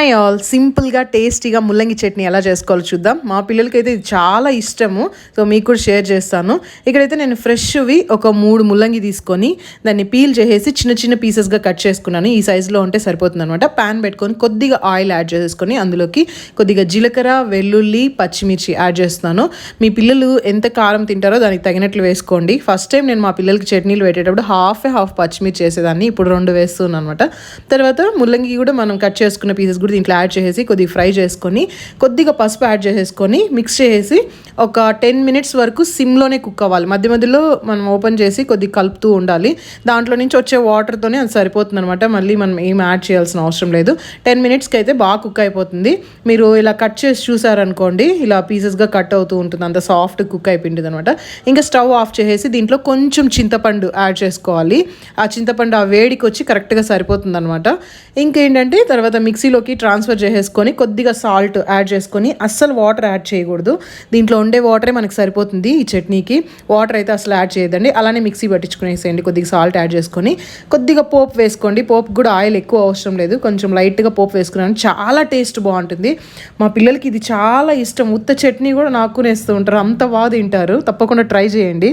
High all సింపుల్గా టేస్టీగా ముల్లంగి చట్నీ ఎలా చేసుకోవాలో చూద్దాం. మా పిల్లలకైతే ఇది చాలా ఇష్టము. సో మీకు కూడా షేర్ చేస్తాను. ఇక్కడైతే నేను ఫ్రెష్వి ఒక మూడు ముల్లంగి తీసుకొని దాన్ని పీల్ చేసేసి చిన్న చిన్న పీసెస్గా కట్ చేసుకున్నాను. ఈ సైజులో ఉంటే సరిపోతుంది అనమాట ప్యాన్ పెట్టుకొని కొద్దిగా ఆయిల్ యాడ్ చేసుకొని అందులోకి కొద్దిగా జీలకర్ర వెల్లుల్లి పచ్చిమిర్చి యాడ్ చేస్తున్నాను మీ పిల్లలు ఎంత కారం తింటారో దానికి తగినట్లు వేసుకోండి. ఫస్ట్ టైం నేను మా పిల్లలకి చట్నీలు పెట్టేటప్పుడు హాఫ్ హాఫ్ పచ్చిమిర్చి వేసేదాన్ని. ఇప్పుడు రెండు వేస్తున్నాను అనమాట తర్వాత ముల్లంగి కూడా మనం కట్ చేసుకున్న పీసెస్ కూడా దీంట్లో యాడ్ చేసేసి కొద్దిగా ఫ్రై చేసుకొని కొద్దిగా పసుపు యాడ్ చేసేసుకొని మిక్స్ చేసేసి ఒక టెన్ మినిట్స్ వరకు సిమ్లోనే కుక్ అవ్వాలి. మధ్య మధ్యలో మనం ఓపెన్ చేసి కొద్దిగా కలుపుతూ ఉండాలి. దాంట్లో నుంచి వచ్చే వాటర్తోనే అది సరిపోతుంది అనమాట మళ్ళీ మనం ఏం యాడ్ చేయాల్సిన అవసరం లేదు. టెన్ మినిట్స్కి అయితే బాగా కుక్ అయిపోతుంది. మీరు ఇలా కట్ చేసి చూసారనుకోండి ఇలా పీసెస్గా కట్ అవుతూ ఉంటుంది. అంత సాఫ్ట్ కుక్ అయిపోయింది అనమాట ఇంకా స్టవ్ ఆఫ్ చేసేసి దీంట్లో కొంచెం చింతపండు యాడ్ చేసుకోవాలి. ఆ చింతపండు ఆ వేడికి వచ్చి కరెక్ట్గా సరిపోతుంది అనమాట ఇంకేంటంటే తర్వాత మిక్సీలోకి ట్రాన్స్ఫర్ చేసేసుకొని కొద్దిగా సాల్ట్ యాడ్ చేసుకొని అస్సలు వాటర్ యాడ్ చేయకూడదు. దీంట్లో ఉండే వాటరే మనకి సరిపోతుంది ఈ చట్నీకి. వాటర్ అయితే అసలు యాడ్ చేయదండి అలానే మిక్సీ పట్టించుకునేసేయండి. కొద్దిగా సాల్ట్ యాడ్ చేసుకొని కొద్దిగా పోపు వేసుకోండి. పోపు కూడా ఆయిల్ ఎక్కువ అవసరం లేదు. కొంచెం లైట్గా పోపు వేసుకున్నాను. చాలా టేస్ట్ బాగుంటుంది. మా పిల్లలకి ఇది చాలా ఇష్టం. ఉత్త చట్నీ కూడా నాకునేస్తూ ఉంటారు. అంత బాగా తింటారు. తప్పకుండా ట్రై చేయండి.